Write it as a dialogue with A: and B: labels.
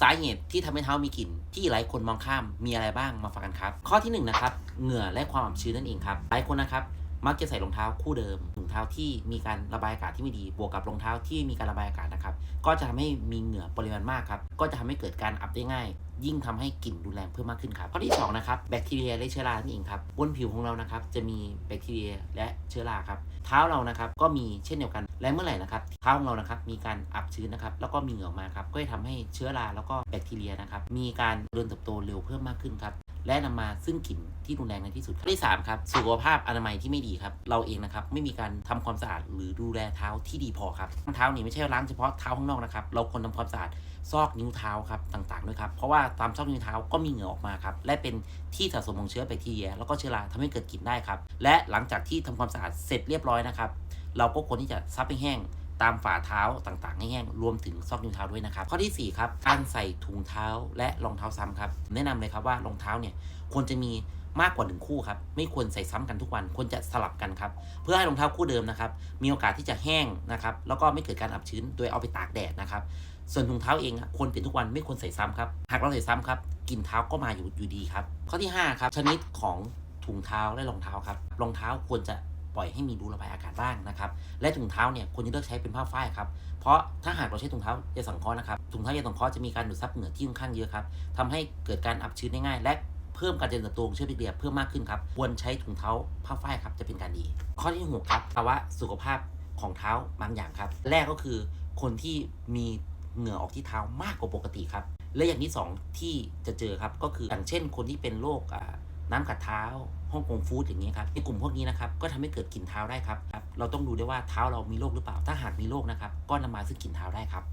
A: สาเหตุที่ทำให้เท้ามีกลิ่น ที่หลายคนมองข้ามมีอะไรบ้างมาฟังกันครับ ข้อที่หนึ่งนะครับเหงื่อและความอับชื้นนั่นเองครับหลายคนนะครับมักจะใส่รองเท้าคู่เดิมถุงเท้าที่มีการระบายอากาศที่ไม่ดี บวกกับรองเท้าที่มีการระบายอากาศนะครับ ก็จะทำให้มีเหงื่อปริมาณมากครับ ก็จะทำให้เกิดการอับได้ง่าย ยิ่งทำให้กลิ่นรุนแรงเพิ่มมากขึ้นครับข้อที่สองนะครับแบคทีเรียและเชื้อรานี่เองครับบนผิวของเรานะครับจะมีแบคทีเรียและเชื้อราครับเท้าเรานะครับก็มีเช่นเดียวกันและเมื่อไหร่นะครับเท้าของเรานะครับมีการอับชื้นนะครับแล้วก็มีเหงื่อออกมาครับก็จะทำให้เชื้อราแล้วก็แบคทีเรียนะครับมีการเจริญเติบโตเร็วเพิ่มมากขึ้นครับ และนำมาซึ่งกลิ่นที่รุนแรงในที่สุดข้อที่สามครับสุขภาพอนามัยที่ไม่ดีครับ เราเองนะครับไม่มีการทำความสะอาดหรือดูแลเท้าที่ดีพอครับเท้านี่ไม่ใช่ล้างเฉพาะเท้าข้างนอกนะครับเราควรทำความสะอาดซอกนิ้วเท้าครับต่างๆด้วยครับเพราะว่าตามซอกนิ้วเท้าก็มีเหงื่อออกมาครับและเป็นที่สะสมของเชื้อแบคทีเรีย แล้วก็เชื้อราทำให้เกิดกลิ่นได้ครับและหลังจากที่ทำความสะอาดเสร็จเรียบร้อยนะครับเราก็ควรที่จะซับให้แห้ง ตามฝ่าเท้าต่างๆให้แห้งรวมถึงซอกนิ้วเท้าด้วยนะครับ ข้อที่ 4 ครับ การใส่ถุงเท้าและรองเท้าซ้ำครับ แนะนำเลยครับว่ารองเท้าเนี่ยควรจะมีมากกว่าหนึ่งคู่ครับ ไม่ควรใส่ซ้ำกันทุกวัน ควรจะสลับกันครับ เพื่อให้รองเท้าคู่เดิมนะครับ มีโอกาสที่จะแห้งนะครับ แล้วก็ไม่เกิดการอับชื้น โดยเอาไปตากแดดนะครับ ส่วนถุงเท้าเองควรเปลี่ยนทุกวัน ไม่ควรใส่ซ้ำครับ หากเราใส่ซ้ำครับ กลิ่นเท้าก็มาอยู่อยู่ดีครับ ข้อที่ 5 ครับ ชนิดของถุงเท้าและรองเท้าครับ รองเท้าควรจะ ปล่อยให้มีรูระบายอากาศบ้างนะครับและถุงเท้าเนี่ยควรจะเลือกใช้เป็นผ้าฝ้ายครับเพราะถ้าหากเราใช้ถุงเท้ายาสังเคราะห์นะครับถุงเท้ายาสังเคราะห์จะมีการดูดซับเหงื่อที่ค่อนข้างเยอะครับทำให้เกิดการอับชื้นได้ง่ายและเพิ่มการเจริญเติบโตของเชื้อแบคทีเรียเพิ่มมากขึ้นครับควรใช้ถุงเท้าผ้าฝ้ายครับจะเป็นการดี ข้อที่หกครับภาวะสุขภาพของเท้าบางอย่างครับ แรกก็คือคนที่มีเหงื่อออกที่เท้ามากกว่าปกติครับและอย่างที่สองที่จะเจอครับก็คืออย่างเช่น คนที่เป็นโรค น้ำกัดเท้าฮ่องกงฟู้ดอย่างนี้ยครับในกลุ่มพวกนี้นะครับก็ทำให้เกิดกลิ่นเท้าได้ครับ เราต้องดูด้วยว่าเท้าเรามีโรคหรือเปล่า ถ้าหากมีโรคนะครับก็นำมาซึ่งกลิ่นเท้าได้ครับ